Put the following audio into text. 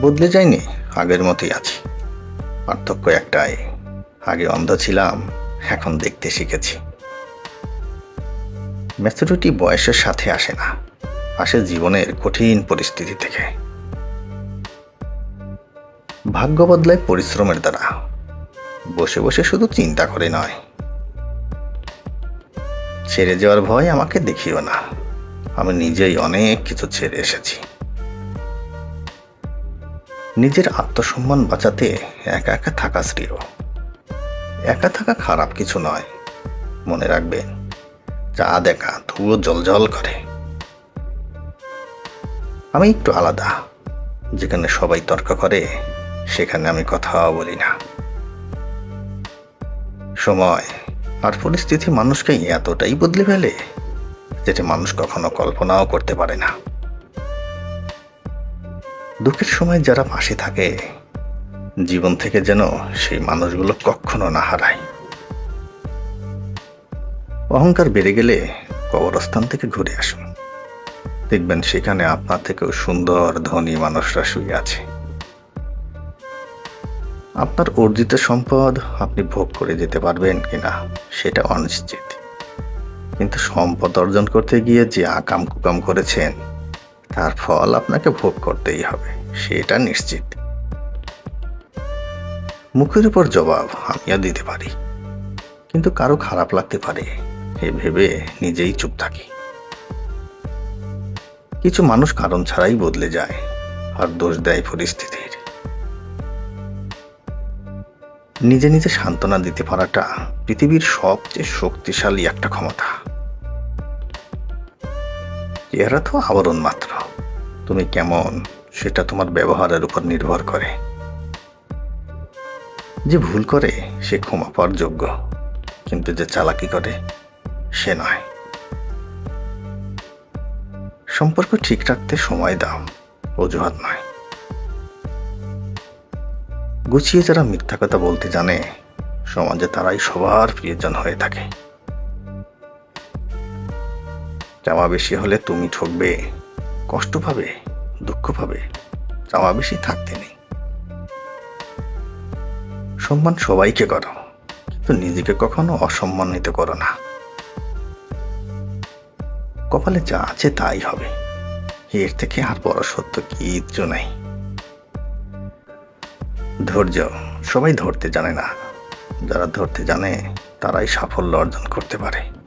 বদলে যায়নি? আগের মতোই আছি। পার্থক্য একটাই, আগে অন্ধ ছিলাম, এখন দেখতে শিখেছি। ম্যাচুরিটি বয়সের সাথে আসে না, আসে জীবনের কঠিন পরিস্থিতি থেকে। ভাগ্য বদলায় পরিশ্রমের দ্বারা, বসে বসে শুধু চিন্তা করে নয়। ছেড়ে যাওয়ার ভয় আমাকে দেখিও না, আমি নিজেই অনেক কিছু ছেড়ে এসেছি। নিজের আত্মসম্মান বাঁচাতে একা একা থাকা শ্রেয়। একা থাকা খারাপ কিছু নয়, মনে রাখবেন চা দেখা ধুয়ো জল করে। আমি একটু আলাদা, যেখানে সবাই তর্ক করে, সেখানে আমি কথাও বলি না। সময় আর পরিস্থিতি মানুষকে এতটাই বদলে ফেলে, যেটা মানুষ কখনো কল্পনাও করতে পারে না। দুঃখের সময় যারা পাশে থাকে, জীবন থেকে যেন সেই মানুষগুলো কখনো না হারায়। অহংকার বেড়ে গেলে কবরস্থান থেকে ঘুরে আসুন। দেখবেন সেখানে আপনার থেকেও সুন্দর, ধনী মানুষরা শুয়ে আছে। আপনার অর্জিত সম্পদ আপনি ভোগ করে যেতে পারবেন কিনা, সেটা অনিশ্চিত। কিন্তু সম্পদ অর্জন করতে গিয়ে যে আকাম কুকাম করেছেন তার ফল আপনাকে ভোগ করতেই হবে, সেটা নিশ্চিত। মুখের উপর জবাব আমিও দিতে পারি, কিন্তু কারও খারাপ লাগতে পারে, এ ভেবে নিজেই চুপ থাকি। কিছু মানুষ কারণ ছাড়াই বদলে যায়, আর দোষ দেয় পরিস্থিতির। নিজে নিজে সান্ত্বনা দিতে পারাটা পৃথিবীর সবচেয়ে শক্তিশালী একটা ক্ষমতা। চেহারা তো আবরণ মাত্র। তুমি কেমন? সেটা তোমার ব্যবহারের উপর নির্ভর করে। যে ভুল করে, সে ক্ষমা পাওয়ার যোগ্য। কিন্তু যে চালাকি করে, সে নয়। সম্পর্ক ঠিক রাখতে সময় দাও, অজুহাত নয়। গুছিয়ে যারা মিথ্যা কথা বলতে জানে, সমাজে তারাই সবার প্রিয়জন হয়ে থাকে। চাওয়া বেশি হলে তুমি ঠকবে, কষ্ট পাবে, দুঃখ পাবে, চাওয়া বেশি থাকতে নেই। সম্মান সবাইকে করো, কিন্তু নিজেকে কখনো অসম্মানিত করো না। কপালে যা আছে তাই হবে। এর থেকে আর বড় সত্য কিচ্ছু নাই। ধৈর্য সবাই ধরতে জানে না। যারা ধরতে জানে, তারাই সাফল্য অর্জন করতে পারে।